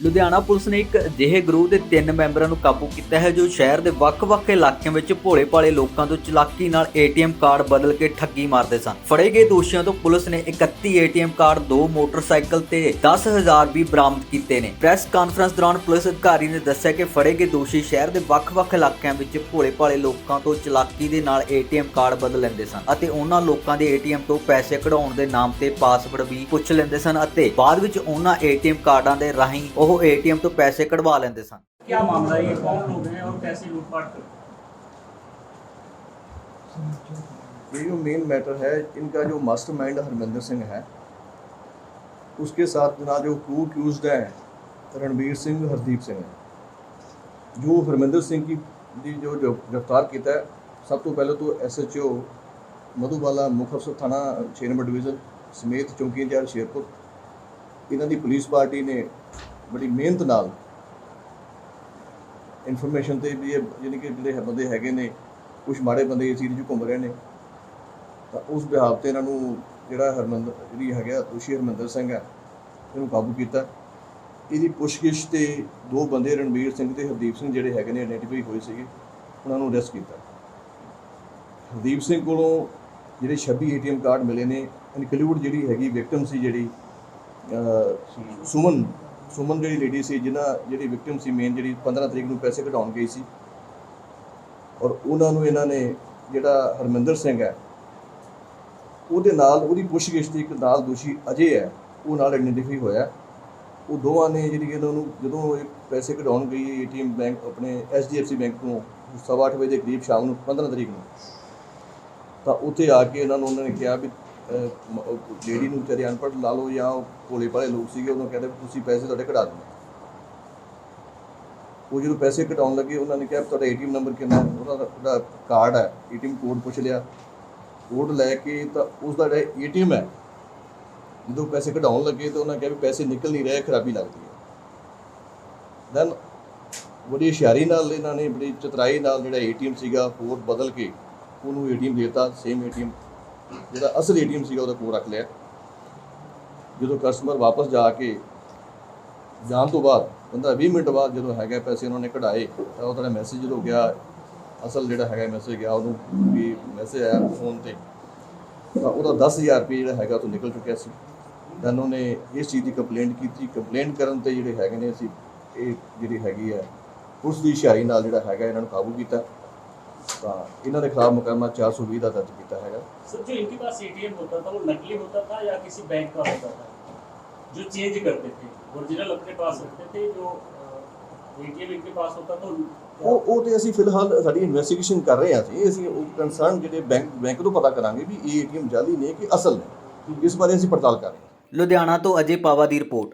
Ludhiana police ਨੇ ਇੱਕ ਅਜਿਹੇ ਗਰੋਹ ਦੇ ਤਿੰਨ ਮੈਂਬਰਾਂ ਨੂੰ ਕਾਬੂ ਕੀਤਾ ਹੈ ਜੋ ਸ਼ਹਿਰ ਦੇ ਵੱਖ-ਵੱਖ ਇਲਾਕਿਆਂ ਵਿੱਚ ਭੋਲੇ-ਭਾਲੇ ਲੋਕਾਂ ਤੋਂ ਚਲਾਕੀ ਨਾਲ ਏਟੀਐਮ ਕਾਰਡ ਬਦਲ ਕੇ ਠੱਗੀ ਮਾਰਦੇ ਸਨ। ਫੜੇ ਗਏ ਦੋਸ਼ੀਆਂ ਤੋਂ ਪੁਲਿਸ ਨੇ 31 ਏਟੀਐਮ ਕਾਰਡ, ਦੋ ਮੋਟਰਸਾਈਕਲ ਤੇ 10000 ਵੀ ਬਰਾਮਦ ਕੀਤੇ ਨੇ। ਪ੍ਰੈਸ ਕਾਨਫਰੰਸ ਦੌਰਾਨ ਪੁਲਿਸ ਅਧਿਕਾਰੀ ਨੇ ਦੱਸਿਆ ਕਿ ਫੜੇ ਗਏ ਦੋਸ਼ੀ ਸ਼ਹਿਰ ਦੇ ਵੱਖ-ਵੱਖ ਇਲਾਕਿਆਂ ਵਿੱਚ ਭੋਲੇ-ਭਾਲੇ ਲੋਕਾਂ ਤੋਂ ਚਲਾਕੀ ਦੇ ਨਾਲ ਏਟੀਐਮ ਕਾਰਡ ਬਦਲ ਲੈਂਦੇ ਸਨ ਅਤੇ ਉਹਨਾਂ ਲੋਕਾਂ ਦੇ ਏਟੀਐਮ ਤੋਂ ਪੈਸੇ ਕਢਾਉਣ ਦੇ ਨਾਮ ਤੇ ਪਾਸਵਰਡ ਵੀ ਪੁੱਛ ਲੈਂਦੇ ਸਨ ਅਤੇ ਬਾਅਦ ਵਿੱਚ ਉਹਨਾਂ ਏਟੀਐਮ ਕਾਰਡਾਂ ਦੇ ਰਾਹੀਂ ਉਹ ਏਟੀਐਮ ਤੋਂ ਪੈਸੇ ਕਢਵਾ ਲੈਂਦੇ ਸਨ क्या मामला है ये कौन लोग हैं और कैसे लूटपाट करते हैं ये जो मेन मैटर है इनका जो मास्टरमाइंड हरमिंदर सिंह है उसके साथ ना जो क्रू एक्यूज्ड है रणबीर सिंह हरदीप सिंह है जो हरमिंदर सिंह की ਦੀ ਜੋ ਜੋ ਗ੍ਰਿਫਤਾਰ ਕੀਤਾ ਹੈ ਸਭ ਤੋਂ ਪਹਿਲਾਂ ਤੋਂ ਐਸਐਚਓ ਮਧੂਬਾਲਾ ਮੁੱਖ ਅਫਸਰ ਥਾਣਾ 6 ਨੰਬਰ ਡਿਵੀਜ਼ਨ ਸਮੇਤ ਚੌਂਕੀ ਇੰਚਾਰਜ ਸ਼ੇਰਪੁਰ ਇਹਨਾਂ ਦੀ ਪੁਲਿਸ ਪਾਰਟੀ ਨੇ ਬੜੀ ਮਿਹਨਤ ਨਾਲ ਇਨਫੋਰਮੇਸ਼ਨ ਤੇ ਵੀ ਇਹ ਯਾਨੀ ਕਿ ਜਿਹੜੇ ਬੰਦੇ ਹੈਗੇ ਨੇ ਕੁਝ ਮਾੜੇ ਬੰਦੇ ਇਸ ਏਰੀਏ 'ਚ ਘੁੰਮ ਰਹੇ ਨੇ, ਤਾਂ ਉਸ ਬਿਹਾਵ ਤੇ ਇਹਨਾਂ ਨੂੰ ਜਿਹੜਾ ਹਰਮੰਦਰ ਜਿਹੜੀ ਹੈਗਾ ਦੋਸ਼ੀ ਹਰਮੰਦਰ ਸਿੰਘ ਹੈ ਇਹਨੂੰ ਕਾਬੂ ਕੀਤਾ। ਇਹਦੀ ਪੁੱਛਗਿੱਛ ਤੇ ਦੋ ਬੰਦੇ ਰਣਵੀਰ ਸਿੰਘ ਤੇ ਹਰਦੀਪ ਸਿੰਘ ਜਿਹੜੇ ਹੈਗੇ ਨੇ ਆਇਡੈਂਟੀਫਾਈ ਹੋਏ ਸੀਗੇ, ਉਹਨਾਂ ਨੂੰ ਅਰੈਸਟ ਕੀਤਾ। ਹਰਦੀਪ ਸਿੰਘ ਕੋਲੋਂ ਜਿਹੜੇ 26 ਏਟੀਐਮ ਕਾਰਡ ਮਿਲੇ ਨੇ ਇਨਕਲੂਡ ਜਿਹੜੀ ਹੈਗੀ ਵਿਕਟਮ ਸੀ ਜਿਹੜੀ ਸੁਮਨ ਸੁਮਨ ਜਿਹੜੀ ਲੇਡੀ ਸੀ ਜਿਨ੍ਹਾਂ ਜਿਹੜੀ ਵਿਕਟਮ ਸੀ ਮੇਨ ਜਿਹੜੀ 15 ਤਰੀਕ ਨੂੰ ਪੈਸੇ ਕਢਾਉਣ ਗਈ ਸੀ। ਔਰ ਉਹਨਾਂ ਨੂੰ ਇਹਨਾਂ ਨੇ ਜਿਹੜਾ ਹਰਮਿੰਦਰ ਸਿੰਘ ਹੈ, ਉਹਦੇ ਨਾਲ ਉਹਦੀ ਪੁੱਛਗਿੱਛ ਤੇ ਇੱਕ ਨਾਲ ਦੋਸ਼ੀ ਅਜੇ ਹੈ, ਉਹ ਨਾਲ ਆਇਡੈਂਟੀਫਾਈ ਹੋਇਆ ਉਹ ਦੋਵਾਂ ਨੇ ਜਿਹੜੀ ਇਹਨਾਂ ਨੂੰ ਜਦੋਂ ਇਹ ਪੈਸੇ ਕਢਾਉਣ ਗਈ ਏਟੀਐਮ ਬੈਂਕ ਆਪਣੇ ਐਚਡੀਐਫਸੀ ਬੈਂਕ ਤੋਂ ਸਵਾ ਅੱਠ ਵਜੇ ਦੇ ਕਰੀਬ ਸ਼ਾਮ ਨੂੰ 15 ਤਰੀਕ ਨੂੰ, ਤਾਂ ਉੱਥੇ ਆ ਕੇ ਇਹਨਾਂ ਨੂੰ ਉਹਨਾਂ ਨੇ ਕਿਹਾ ਵੀ ਲੇਡੀ ਨੂੰ ਵਿਚਾਰੇ ਅਨਪੜ੍ਹ ਲਾ ਲਓ ਜਾਂ ਭੋਲੇ ਭਾਲੇ ਲੋਕ ਸੀਗੇ, ਉਹਨਾਂ ਕਹਿੰਦੇ ਵੀ ਤੁਸੀਂ ਪੈਸੇ ਤੁਹਾਡੇ ਕਢਾ ਦਿਓ। ਉਹ ਜਦੋਂ ਪੈਸੇ ਕਢਾਉਣ ਲੱਗੇ, ਉਹਨਾਂ ਨੇ ਕਿਹਾ ਵੀ ਤੁਹਾਡਾ ਏਟੀਐਮ ਨੰਬਰ ਕਿੰਨਾ ਹੈ? ਉਹਦਾ ਜਿਹੜਾ ਕਾਰਡ ਹੈ, ਏਟੀਐਮ ਕੋਡ ਪੁੱਛ ਲਿਆ। ਕੋਡ ਲੈ ਕੇ ਤਾਂ ਉਸ ਦਾ ਜਿਹੜਾ ਏਟੀਐਮ ਹੈ, ਜਦੋਂ ਪੈਸੇ ਕਢਾਉਣ ਲੱਗੇ ਤਾਂ ਉਹਨਾਂ ਕਿਹਾ ਵੀ ਪੈਸੇ ਨਿਕਲ ਨਹੀਂ ਰਹੇ, ਖਰਾਬੀ ਲੱਗਦੀ ਹੈ। ਦੈਨ ਬੜੀ ਹੁਸ਼ਿਆਰੀ ਨਾਲ ਇਹਨਾਂ ਨੇ, ਬੜੀ ਚਤਰਾਈ ਨਾਲ ਜਿਹੜਾ ਏਟੀਐਮ ਸੀਗਾ ਕੋਡ ਬਦਲ ਕੇ ਉਹਨੂੰ ਏਟੀਐਮ ਦਿੱਤਾ ਸੇਮ ਏਟੀਐਮ। ਜਿਹੜਾ ਅਸਲ ਏਟੀਐਮ ਸੀਗਾ ਉਹਦਾ ਕੋਲ ਰੱਖ ਲਿਆ। ਜਦੋਂ ਕਸਟਮਰ ਵਾਪਸ ਜਾ ਕੇ ਜਾਣ ਤੋਂ ਬਾਅਦ 15 20 ਮਿੰਟ ਬਾਅਦ ਜਦੋਂ ਹੈਗਾ ਪੈਸੇ ਉਹਨਾਂ ਨੇ ਕਢਾਏ, ਤਾਂ ਉਹ ਤੁਹਾਡਾ ਮੈਸੇਜ ਜਦੋਂ ਗਿਆ, ਅਸਲ ਜਿਹੜਾ ਹੈਗਾ ਮੈਸੇਜ ਗਿਆ, ਉਹਨੂੰ ਵੀ ਮੈਸੇਜ ਆਇਆ ਫੋਨ ਤੇ, ਤਾਂ ਉਹਦਾ 10000 ਰੁਪਏ ਜਿਹੜਾ ਹੈਗਾ ਉਹ ਤੋਂ ਨਿਕਲ ਚੁੱਕਿਆ ਸੀ। ਤਾਂ ਉਹਨੇ ਇਸ ਚੀਜ਼ ਦੀ ਕੰਪਲੇਂਟ ਕੀਤੀ। ਕੰਪਲੇਂਟ ਕਰਨ ਤੇ ਜਿਹੜੇ ਹੈਗੇ ਨੇ ਅਸੀਂ, ਇਹ ਜਿਹੜੀ ਹੈਗੀ ਹੈ ਪੁਲਿਸ ਦੀ ਇਸ਼ਾਰੇ ਨਾਲ ਜਿਹੜਾ ਹੈਗਾ ਇਹਨਾਂ ਨੂੰ ਕਾਬੂ ਕੀਤਾ। ਤਾਂ ਇਹਨਾਂ ਦੇ ਖਿਲਾਫ ਮੁਕੱਦਮਾ 420 ਦਾ ਦਰਜ ਕੀਤਾ ਹੈਗਾ सर जो इनके पास एटीएम होता था वो नकली होता था या किसी बैंक का होता था जो चेंज करते थे ओरिजिनल अपने पास रखते थे जो एटीएम इनके पास होता था ਉਹ ਉਹ ਤੇ ਅਸੀਂ ਫਿਲਹਾਲ ਸਾਡੀ ਇਨਵੈਸਟੀਗੇਸ਼ਨ ਕਰ ਰਹੇ ਹਾਂ ਅਸੀਂ ਅਸੀਂ ਉਹ ਕੰਸਰਨ ਜਿਹੜੇ ਬੈਂਕ ਬੈਂਕ ਤੋਂ ਪਤਾ ਕਰਾਂਗੇ ਵੀ ਇਹ ਏਟੀਐਮ ਜਾਲੀ ਨੇ ਕਿ ਅਸਲ ਨੇ ਇਸ ਬਾਰੇ ਅਸੀਂ ਪੜਤਾਲ ਕਰ ਰਹੇ ਹਾਂ ਲੁਧਿਆਣਾ ਤੋਂ ਅਜੇ ਪਾਵਾ ਦੀ ਰਿਪੋਰਟ